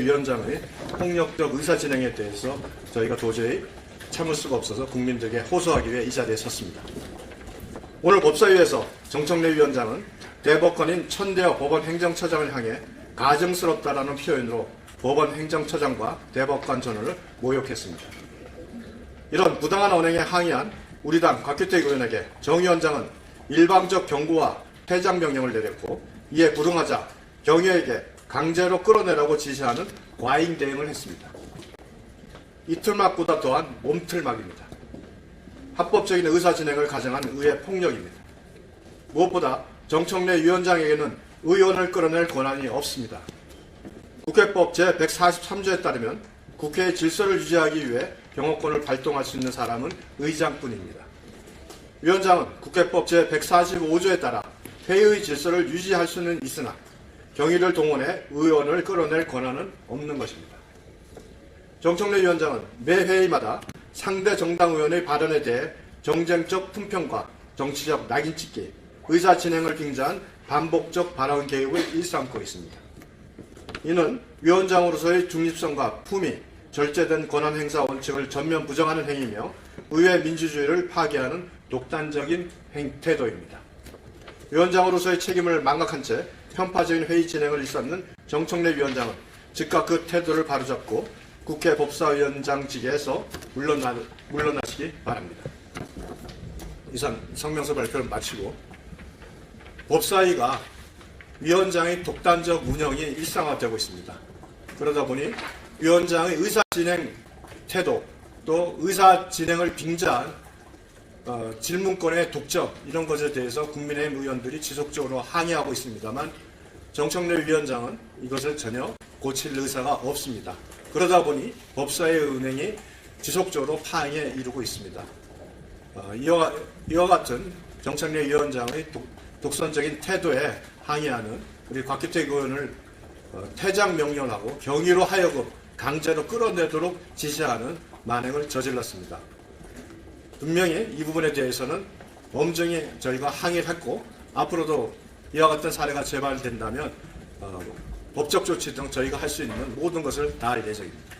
위원장의 폭력적 의사 진행에 대해서 저희가 도저히 참을 수가 없어서 국민들에게 호소하기 위해 이 자리에 섰습니다. 오늘 법사위에서 정청래 위원장은 대법관인 천대여 법원 행정처장을 향해 가증스럽다라는 표현으로 법원 행정처장과 대법관 전원을 모욕했습니다. 이런 부당한 언행에 항의한 우리 당 곽규택 의원에게 정 위원장은 일방적 경고와 퇴장 명령을 내렸고 이에 불응하자 경위에게 강제로 끌어내라고 지시하는 과잉 대응을 했습니다. 이틀막보다 더한 몸틀막입니다. 합법적인 의사 진행을 가정한 의회 폭력입니다. 무엇보다 정청래 위원장에게는 의원을 끌어낼 권한이 없습니다. 국회법 제143조에 따르면 국회의 질서를 유지하기 위해 경호권을 발동할 수 있는 사람은 의장뿐입니다. 위원장은 국회법 제145조에 따라 회의 질서를 유지할 수는 있으나 경위를 동원해 의원을 끌어낼 권한은 없는 것입니다. 정청래 위원장은 매 회의마다 상대 정당 의원의 발언에 대해 정쟁적 품평과 정치적 낙인 찍기, 의사 진행을 빙자한 반복적 발언 개혁을 일삼고 있습니다. 이는 위원장으로서의 중립성과 품위, 절제된 권한 행사 원칙을 전면 부정하는 행위며 의회 민주주의를 파괴하는 독단적인 행, 태도입니다. 위원장으로서의 책임을 망각한 채 편파적인 회의 진행을 일삼는 정청래 위원장은 즉각 그 태도를 바로잡고 국회 법사위원장직에서 물러나, 물러나시기 바랍니다. 이상 성명서 발표를 마치고 법사위가 위원장의 독단적 운영이 일상화되고 있습니다. 그러다 보니 위원장의 의사 진행 태도 또 의사 진행을 빙자한 어, 질문권의 독점 이런 것에 대해서 국민의힘 의원들이 지속적으로 항의하고 있습니다만 정청래 위원장은 이것을 전혀 고칠 의사가 없습니다. 그러다 보니 법사의 은행이 지속적으로 파행에 이르고 있습니다. 어, 이와, 이와 같은 정청래 위원장의 독, 독선적인 태도에 항의하는 우리 곽규택 의원을 어, 퇴장 명령하고 경위로 하여금 강제로 끌어내도록 지시하는 만행을 저질렀습니다. 분명히 이 부분에 대해서는 엄정히 저희가 항의를 했고 앞으로도 이와 같은 사례가 재발된다면 어, 법적 조치 등 저희가 할 수 있는 모든 것을 다 할 예정입니다.